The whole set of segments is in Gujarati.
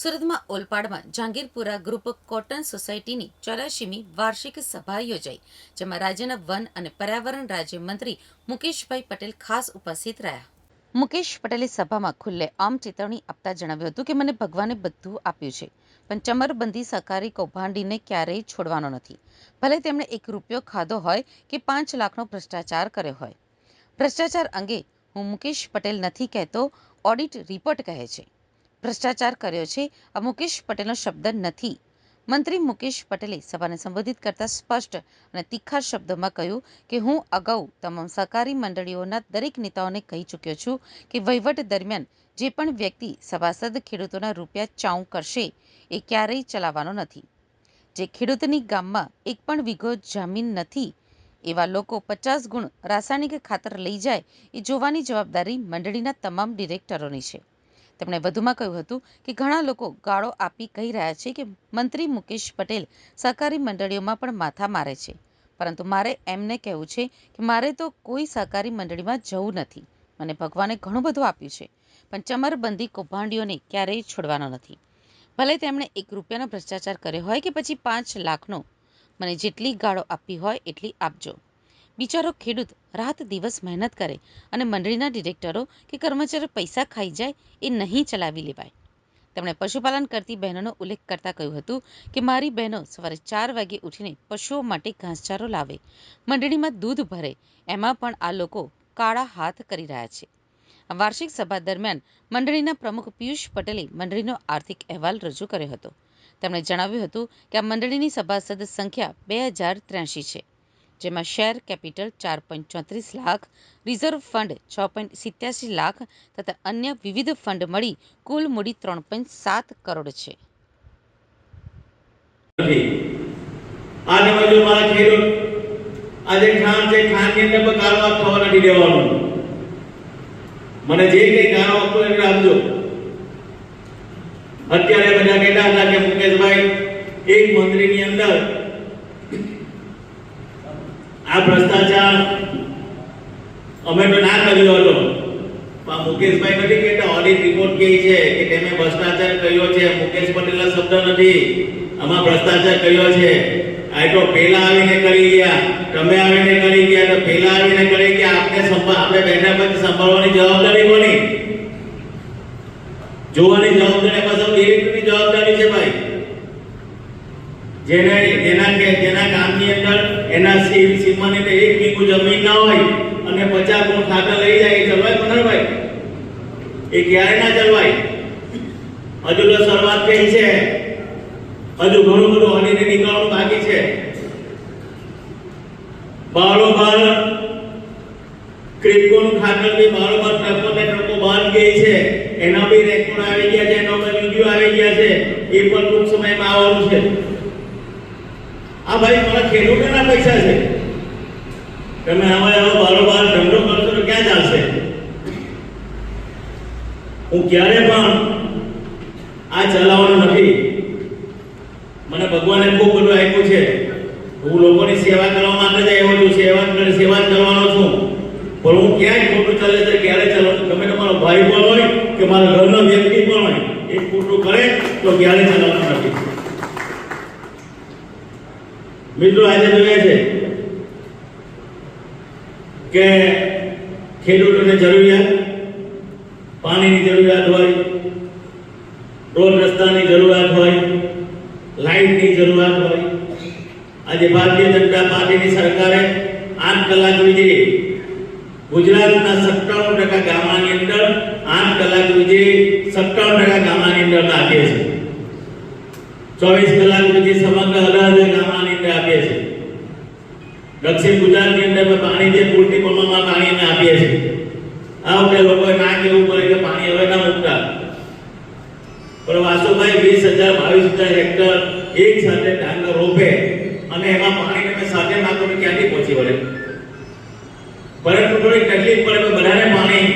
સુરતમાં ઓલપાડમાં જહાંગીરપુરા ગ્રુપ કોટન સોસાયટીની ચોરાશીમી વાર્ષિક સભા યોજાઈ, જેમાં રાજ્યના વન અને પર્યાવરણ રાજ્યમંત્રી મુકેશભાઈ પટેલ ખાસ ઉપસ્થિત રહ્યા. મુકેશ પટેલે સભામાં ખુલ્લે આમ ચેતવણી આપતા જણાવ્યું હતું કે મને ભગવાને બધું આપ્યું છે, પણ ચમરબંધી સહકારી કૌભાંડીને ક્યારેય છોડવાનો નથી. ભલે તેમણે એક રૂપિયો ખાધો હોય કે પાંચ લાખનો ભ્રષ્ટાચાર કર્યો હોય. ભ્રષ્ટાચાર અંગે હું મુકેશ પટેલ નથી કહેતો, ઓડિટ રિપોર્ટ કહે છે. ભ્રષ્ટાચાર કર્યો છે. આ મુકેશ પટેલનો શબ્દ નથી. મંત્રી મુકેશ પટેલે સભાને સંબોધિત કરતા સ્પષ્ટ અને તીખા શબ્દોમાં કહ્યું કે, હું અગાઉ તમામ સહકારી મંડળીઓના દરેક નેતાઓને કહી ચૂક્યો છું કે, વહીવટ દરમિયાન જે પણ વ્યક્તિ સભાસદ ખેડૂતોના રૂપિયા ચાઉં કરશે, એ ક્યારેય ચલાવવાનો નથી. જે ખેડૂતની ગામમાં એક પણ વીઘો જમીન નથી, એવા લોકો પચાસ ગુણ રાસાયણિક ખાતર લઈ જાય, એ જોવાની જવાબદારી મંડળીના તમામ ડિરેક્ટરોની છે. તેમણે વધુમાં કહ્યું હતું કે ઘણા લોકો ગાળો આપી કહી રહ્યા છે કે મંત્રી મુકેશ પટેલ સહકારી મંડળીઓમાં પણ માથા મારે છે. પરંતુ મારે એમને કહેવું છે કે મારે તો કોઈ સહકારી મંડળીમાં જવું નથી. મને ભગવાને ઘણું બધું આપ્યું છે, પણ ચમરબંધી કૌભાંડીઓને ક્યારેય છોડવાનો નથી. ભલે તેમણે એક રૂપિયાનો ભ્રષ્ટાચાર કર્યો હોય કે પછી પાંચ લાખનો, મને જેટલી ગાળો આપી હોય એટલી આપજો. બિચારો ખેડૂત રાત દિવસ મહેનત કરે અને મંડળીના ડિરેક્ટરો કે કર્મચારીઓ પૈસા ખાઈ જાય એ નહીં ચલાવી લેવાય. તેમણે પશુપાલન કરતી બહેનોનો ઉલ્લેખ કરતા કહ્યું હતું કે, મારી બહેનો સવારે ચાર વાગે ઉઠીને પશુઓ માટે ઘાસચારો લાવે, મંડળીમાં દૂધ ભરે, એમાં પણ આ લોકો કાળા હાથ કરી રહ્યા છે. વાર્ષિક સભા દરમિયાન મંડળીના પ્રમુખ પિયુષ પટેલે મંડળીનો આર્થિક અહેવાલ રજૂ કર્યો હતો. તેમણે જણાવ્યું હતું કે, આ મંડળીની સભાસદ સંખ્યા બે હજાર ત્ર્યાસી છે. જેમાં શેર કેપિટલ ચાર પોઈન્ટ ચોત્રીસ લાખ, રિઝર્વ ફંડ છ પોઈન્ટ સિત્યાસી લાખ તથા અન્ય વિવિધ ફંડ મળી કુલ મૂડી ત્રણ પોઈન્ટ સાત કરોડ છે. નથી બાજુ મારા ખેડૂત, આજે ખાન છે ખાનની અંદર પણ કાળો થવા નથી દેવાનું. મને જે કઈ ગાળો આપતો એને આપજો. અત્યારે બધા કહેતા હતા કે મુકેશભાઈ, એક મંત્રીની અંદર આ ભ્રષ્ટાચાર અમે તો ના કર્યો હતો. પણ મુકેશભાઈ નથી કહેતા ઓડિટ રિપોર્ટ કહે છે કે તેમણે ભ્રષ્ટાચાર કર્યો છે. મુકેશ પટેલનો શબ્દ નથી. આમાં ભ્રષ્ટાચાર કર્યો છે. આ તો પેલા આવીને કરી ગયા. તમે આવીને કરી ગયા તો પેલા આવીને કરી ગયા. સંભાળ આપણે બેઠા પછી સંભાળવાની જવાબદારી કોની? જોવાની જવાબદારી પાછળ ડિરેક્ટરની જવાબદારી છે ભાઈ? જેને જેના એના સીમ સીમાની અંદર એક વીઘું જમીન ના હોય અને પચાસ ગુણ ખાતર લઈ જાય એ પનરભાઈ એ ક્યારે ના ચલવાય હજુ તો શરૂઆત થઈ છે. હજુ ઘણું બધું હણીને નીકળવાનું બાકી છે. બારોબાર ક્રિપ્ટોનું ખાતર બી બારોબાર ટ્રકો ને ટ્રકો બહાર ગઈ છે. એના બી રેકોર્ડ આવી ગયા છે, એનો વીડિયો આવી ગયા છે. એ પણ ટૂંક સમયમાં આવવાનું છે. ભાઈ, મારા ખેડૂતોના પૈસા છે. તમે આવા એવો બારોબાર ધંધો કરશો તો ક્યાં ચાલશે? હું ક્યારે પણ આ ચલાવવાનો નથી. મને ભગવાને ખૂબ બધું આપ્યું છે. હું લોકોની સેવા કરવા માટે જ આવ્યો છું, સેવા સેવા કરવાનો છું. પણ હું ક્યાંય ખોટું ચાલે છે, ક્યારે ચલાવું તમે તમારો ભાઈ પણ હોય કે મારા ઘરનો વ્યક્તિ પણ હોય, એ ખોટું કરે તો ક્યારે ચલાવવાનું નથી. મિત્રો, આજે જોઈએ છે કે ખેડૂતોને જરૂરિયાત, પાણીની જરૂરિયાત હોય, રોડ રસ્તાની જરૂરિયાત હોય, લાઇટની જરૂરિયાત હોય. આજે ભારતીય જનતા પાર્ટીની સરકારે આઠ કલાક વીજળી ગુજરાતના સત્તાણું ટકા ગામની અંદર આઠ કલાક વીજળી સત્તાણું ટકા ગામની અંદર આપીએ છે. ચોવીસ કલાક વીજળી સમગ્ર અઢાર ગામડાની અંદર આપીએ છે દક્ષિણ ગુજરાતની અંદર પણ જે પૂરતી પ્રમાણમાં પાણી અમે આપીએ છીએ. આ વખતે લોકોએ ના કેવું પડે કે પાણી હવે ના મૂકતા. પણ વાસુભાઈ વીસ હજાર બાવીસ હજાર હેક્ટર એક સાથે ડાંગર રોપે અને એમાં પાણી તમે સાથે નાખો તો ક્યાંથી પહોંચી વળે? પરંતુ થોડી તકલીફ પડે તો બધાને પાણી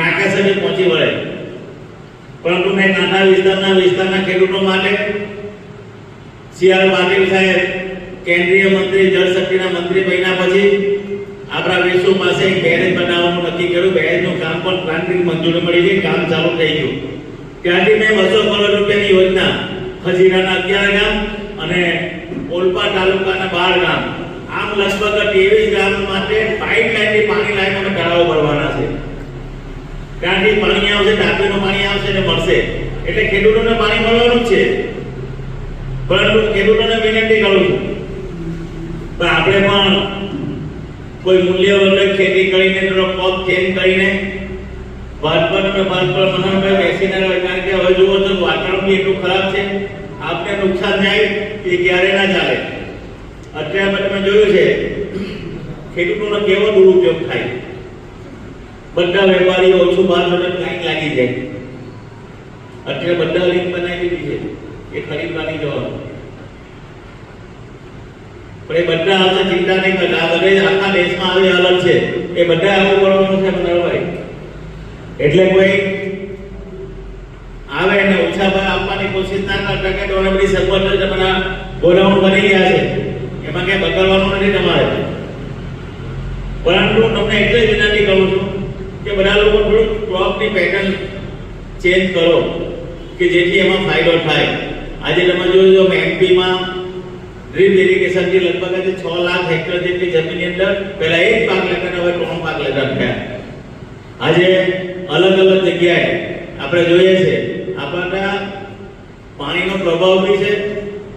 નાકા સાથે પહોંચી વળે. પરંતુ મેં નાના વિસ્તારના વિસ્તારના ખેડૂતો માટે સી આર પાટીલ સાહેબ કેન્દ્રીય મંત્રી, જળ શક્તિના મંત્રી બન્યા પછી આપણા વિશ્વ પાસે બેરેજ બનાવવાનું નક્કી કર્યું. બેરેજનું કામ પણ પ્લાન્ટિંગ મંજૂરી મળી ગઈ, કામ ચાલુ થઈ ગયું. ત્યાંથી મેં બસો કરોડ રૂપિયાની યોજના ખજીરાના અગિયાર ગામ અને ઓલપા તાલુકાના બાર ગામ. આમ લગભગ ત્રેવીસ ગામ માટે પાઇપલાઇનથી પાણી લાઈન અને તળાવો ભરવાના છે. ત્યાંથી પાણી આવશે ટાંકીનું પાણી આવશે ને મળશે. એટલે ખેડૂતોને પાણી મળવાનું જ છે. પરંતુ ખેડૂતોને વિનંતી કરું છું તો આપણે પણ કોઈ મૂલ્ય વગર ખેતી કરીને તેનો પગ ચેન્જ કરીને બાળપણ પર મહાનભાઈ બેસીને રહો. કારણ કે હવે જુઓ તો વાતાવરણ બી એટલું ખરાબ છે. આપને નુકસાન થાય એ ક્યારે ના ચાલે. અત્યારે તમે જોયું છે, ખેડૂતોનો કેવો દુરુપયોગ થાય. બધા વેપારીઓ ઓછું બહાર વગર લાઈન લાગી જાય. અત્યારે બધા લિંક બનાવી દીધી છે. એ ખરીદવાની જવાનું પણ એ બધા આવશે ચિંતા નહીં કરતા આ બધે આખા દેશમાં આવે અલગ છે. એ બધા આવું કરવાનું છે મનોહરભાઈ એટલે કોઈ આવે ને ઓછા ભાવ આપવાની કોશિશ ના કરતા કે તમને બધી સગવડ તમારા ગોડાઉન બની ગયા છે. એમાં કઈ બગડવાનું નથી તમારે. પરંતુ તમને એટલે જ વિનંતી કરું છું કે બધા લોકો થોડુંક ક્રોપની પેટર્ન ચેન્જ કરો, કે જેથી એમાં ફાયદો થાય. આજે તમે જોયું એમપીમાં ડ્રીપ ઇરિગેશનથી લગભગ આજે છ લાખ હેક્ટર જેટલી જમીનની અંદર પહેલા એક પાક લેતા હવે ત્રણ પાક લેતા થયા આજે અલગ અલગ જગ્યાએ આપણે જોઈએ છે આપણા પાણીનો પ્રભાવ બી છે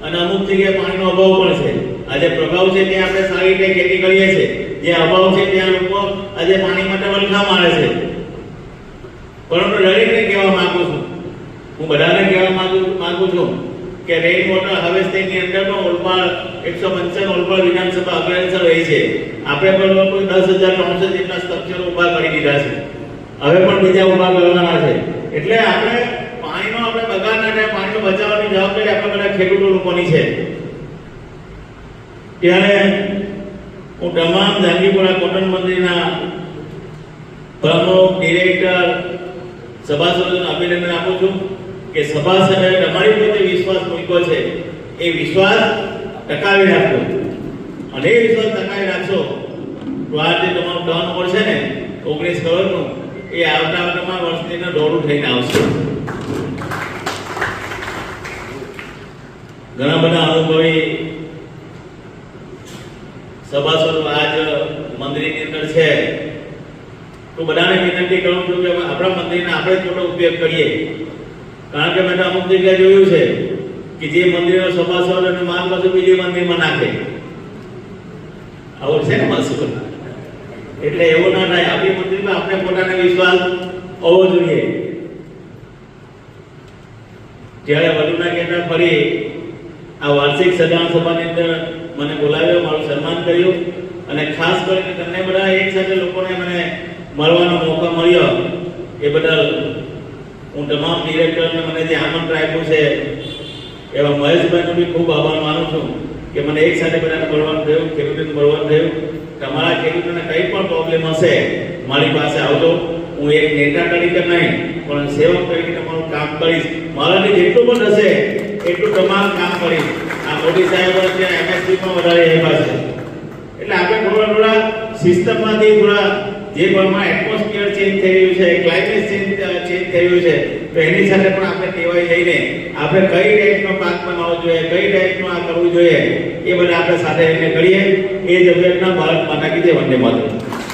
અને અમુક જગ્યાએ પાણીનો અભાવ પણ છે. આજે પ્રભાવ છે ત્યાં આપણે સારી રીતે ખેતી કરીએ છીએ. જે અભાવ છે ત્યાં લોકો આજે પાણી માટે વલખા મારે છે. પરંતુ દરેકને કહેવા માંગુ છું, હું બધાને કહેવા માંગુ માંગુ છું કે રેઇન વોટર હાર્વેસ્ટિંગની અંદર પણ ઓલપાડ એકસો પંચાવન ઓલપાડ વિધાનસભા અગ્રસર રહી છે. આપણે પણ કોઈ દસ હજાર ત્રણસો જેટલા સ્ટ્રક્ચરો ઊભા કરી દીધા છે. હવે પણ બીજા ઊભા કરવાના છે. એટલે આપણે પાણીનો આપણે બગાડ ના થાય, પાણીનો બચાવવાની જવાબદારી આપણે બધા ખેડૂતો લોકોની છે. ત્યારે હું તમામ જાંગીપુરા કોટન મંદિરના પ્રમુખ ડિરેક્ટર સભાસદોને અભિનંદન આપું છું. કે સભાસદે તમારી પ્રત્યે વિશ્વાસ મૂક્યો છે, એ વિશ્વાસ ટકાવી રાખો. અને એ વિશ્વાસ ટકાવી રાખશો, તો આ જે તમારું ટર્ન ઓવર છે ને, ઓગણીસ કરોડનું, એ આવતા તમારા વર્ષની દોડું થઈને આવશે. ઘણા બધા અનુભવી સભાસદો આજ મંદિરની અંદર છે. તો બધાને વિનંતી કરું છું કે આપણા મંદિરને આપણે મોટો ઉપયોગ કરીએ. કારણ કે મેં અમુક જગ્યાએ જોયું છે કે જે મંદિરનો સભાસદ અને માલ પાછું બીજી મંદિરમાં નાખે. આવું છે ને મસૂર એટલે એવું ના થાય. આપણી મંદિરમાં આપણે પોતાને વિશ્વાસ હોવો જોઈએ. જ્યારે વધુના કેન્દ્ર ફરી આ વાર્ષિક સદાન સભાની અંદર મને બોલાવ્યો, મારું સન્માન કર્યું અને ખાસ કરીને તમને બધા એક સાથે લોકોને મને મળવાનો મોકો મળ્યો. એ બદલ હું તમામ ડિરેક્ટરને મને જે આમંત્રણ આપ્યું છે, એવા મહેશભાઈનો બી ખૂબ આભાર માનું છું કે મને એક સાથે બધાને મળવાનું થયું, ખેડૂતોને મળવાનું થયું. તમારા ખેડૂતોને કંઈ પણ પ્રોબ્લેમ હશે, મારી પાસે આવજો. હું એક નેતા તરીકે નહીં, પણ સેવક તરીકે તમારું કામ કરીશ. મારાથી જેટલું પણ હશે, એટલું તમારું કામ કરીશ. આ મોદી સાહેબ અત્યારે એમએસપીમાં વધારે આપ્યા છે. એટલે આપણે થોડા થોડા સિસ્ટમમાંથી થોડા જે પ્રમાણે એટમોસ્ફિયર ચેન્જ થઈ રહ્યું છે ક્લાઇમેટ ચેન્જ ચેન્જ થયું છે. તો એની સાથે પણ આપણે ટેવાઈ જઈને આપણે કઈ ટાઈપનો પાક બનાવવો જોઈએ, કઈ ટાઈપનું આ કરવું જોઈએ, એ બધા આપણે સાથે એને કરીએ. એ જ અભ્યર્થના ભારત માતા કીધે વંદે માતરમ.